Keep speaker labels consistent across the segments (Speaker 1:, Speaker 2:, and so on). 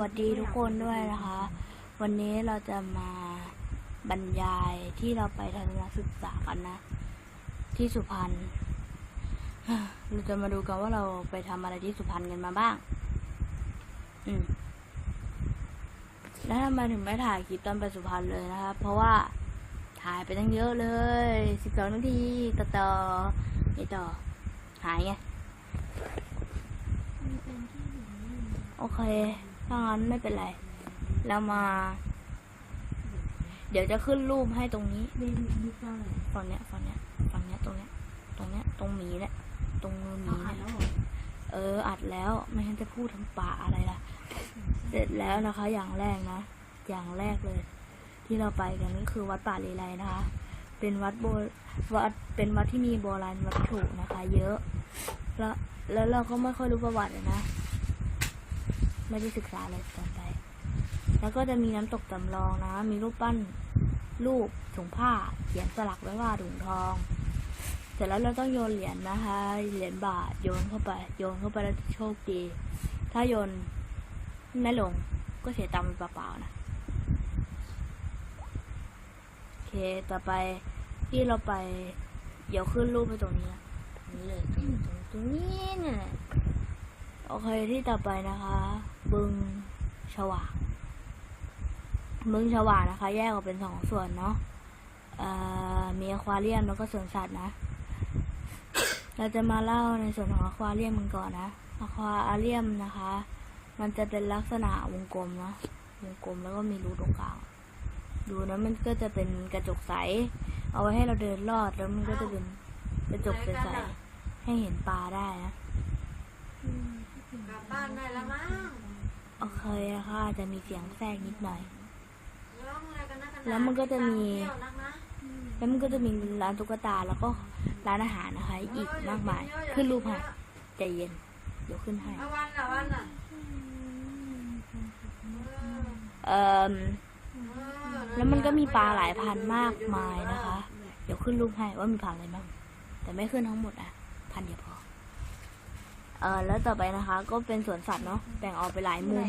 Speaker 1: วัสดีทุกคนด้วยนะคะ วันนี้เราจะมาบรรยายที่เราไปทัศนศึกษากันนะ ที่สุพรรณเราจะมาดูกันว่าเราไปทำอะไรที่สุพรรณกันมาบ้าง อืมแล้วทำไมถึงไม่ถ่ายคลิปตอนไปสุพรรณเลยนะครับเพราะว่าถ่ายไปตั้งเยอะเลยสิบสองนาทีต่อต่อนี่ต่อหายไงโอเค ถ้างั้นไม่เป็นไร เรามา เดี๋ยวจะขึ้นรูปให้ตรงนี้ฝั่งเนี้ยฝั่งเนี้ยฝั่งเนี้ยตรงเนี้ย ตรงเนี้ย ตรงหมีเนี่ยตรงมือหมีเนี่ยเออ อัดแล้ว ไม่งั้นจะพูดทำป่าอะไรล่ะ เสร็จแล้วนะคะ อย่างแรกนะ อย่างแรกเลย ที่เราไปกันก็คือวัดป่าเลไลนะคะ เป็นวัดโบวัดเป็นวัดที่มีโบราณวัตถุนะคะ เยอะ แล้วแล้วเราก็ไม่ค่อยรู้ประวัตินะ ไม่ได้ศึกษาเลยตอนไป แล้วก็จะมีน้ำตกจำลองนะ มีรูปปั้นรูปถุงผ้าเขียนสลักไว้ว่าถุงทอง เสร็จแล้วเราต้องโยนเหรียญนะคะ เหรียญบาทโยนเข้าไป โยนเข้าไปแล้วโชคดี ถ้าโยนไม่ลงก็เสียตังค์เปล่าๆนะ โอเค ต่อไปที่เราไป เดี๋ยวขึ้นรูปไปตรงนี้นะตรงนี้เลยตรงนี้ตรงนี้เนี่ย โอเคที่ต่อไปนะคะ บึงฉวากบึงฉวากนะคะ แยกออกเป็นสองส่วนเนาะเอ่อมีอควาเรียมแล้วก็สวนสัตว์นะ เราจะมาเล่าในส่วนของอควาเรียมกันก่อนนะอควาเรียมนะคะ มันจะเป็นลักษณะวงกลมนะวงกลมแล้วก็มีรูตรงกลางดูนะมันก็จะเป็นกระจกใส เอาไว้ให้เราเดินลอดแล้วมันก็จะเป็นกระจกใสให้เห็นปลาได้นะ
Speaker 2: กลับบ้านได้แล้วมั้ง
Speaker 1: โอ เคนะคะจะมีเสียงแทรกนิดหน่อย
Speaker 2: ร้องอะไรกันนะกัน
Speaker 1: แล้วมันก็จะมี
Speaker 2: เที่ยวนักนะ
Speaker 1: แล้วมันก็จะมีร้านตุ๊กตาแล้วก็ร้านอาหารนะคะ อีกมากมาย ขึ้นรูปให้ใจเย็น เดี๋ยวขึ้นให้
Speaker 2: เอาวันละวันละ
Speaker 1: เอ่อ
Speaker 2: เออ
Speaker 1: แล้วมันก็มีปลาหลายพันมากมายนะคะ เดี๋ยวขึ้นรูปให้ว่ามีพันอะไรบ้าง แต่ไม่ขึ้นทั้งหมดอะ พันเดียวพอ เออแล้วต่อไปนะคะ ก็เป็นสวนสัตว์เนาะแบ่งออกไปหลายมุม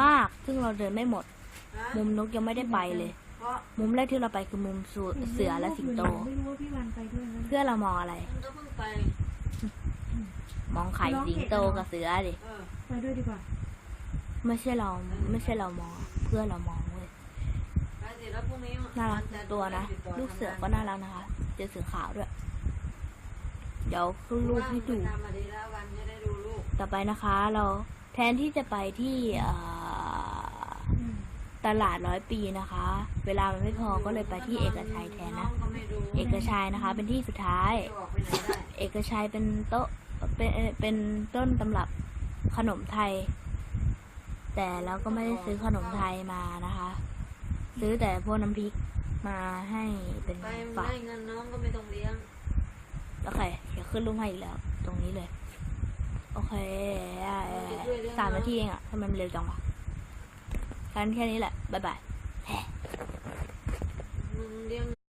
Speaker 1: มาก ซึ่งเราเดินไม่หมด
Speaker 2: ฮะ
Speaker 1: มุมนกยังไม่ได้ไปเลย
Speaker 2: เพราะ
Speaker 1: มุมแรกที่เราไปคือมุมเสือเสือและสิงโต
Speaker 3: ไม่รู้ว่าพี่วันไปด้วยนะ
Speaker 1: เพื่อเรามองอะไร
Speaker 2: มันก็เพิ่งไป
Speaker 1: มองไข่สิงโตกับเสือดิ
Speaker 2: เออ
Speaker 3: ไปด้วยดีกว่า
Speaker 1: ไม่ใช่เราไม่ใช่เรามอง เพื่อนเรามองเว้ย
Speaker 2: ไปสิแล้วพรุ่งนี้
Speaker 1: น่ารักทุกตัวนะ ลูกเสือก็น่ารักนะคะ เจอเสือขาวด้วย เดี๋ยวขึ้นรูปให้ดู ต่อไปนะคะ เราแทนที่จะไปที่เอ่อตลาดร้อยปีนะคะ เวลามันไม่พอก็เลยไปที่เอกชัยแทนนะ
Speaker 2: องก็ไม่ดู
Speaker 1: เอกชัยนะคะ เป็นที่สุดท้าย
Speaker 2: จะออกไปไหนได้
Speaker 1: เอกชัยเป็นโต๊ะเป็นเอ่อเป็นต้นตำรับขนมไทย แต่เราก็ไม่ได้ซื้อขนมไทยมานะคะ ซื้อแต่พวกน้ำพริกมาให้เป็น
Speaker 2: ไป
Speaker 1: ฝาก
Speaker 2: ได้เงินน้องก็ไม่ต้องเลี้ยง
Speaker 1: โอเคเดี๋ยวขึ้นรูปให้อีกแล้ว ตรงนี้เลย โอเคสามนาทีเองอะทำไมมันเร็วจังวะกันแค่นี้แหละ บ๊ายบาย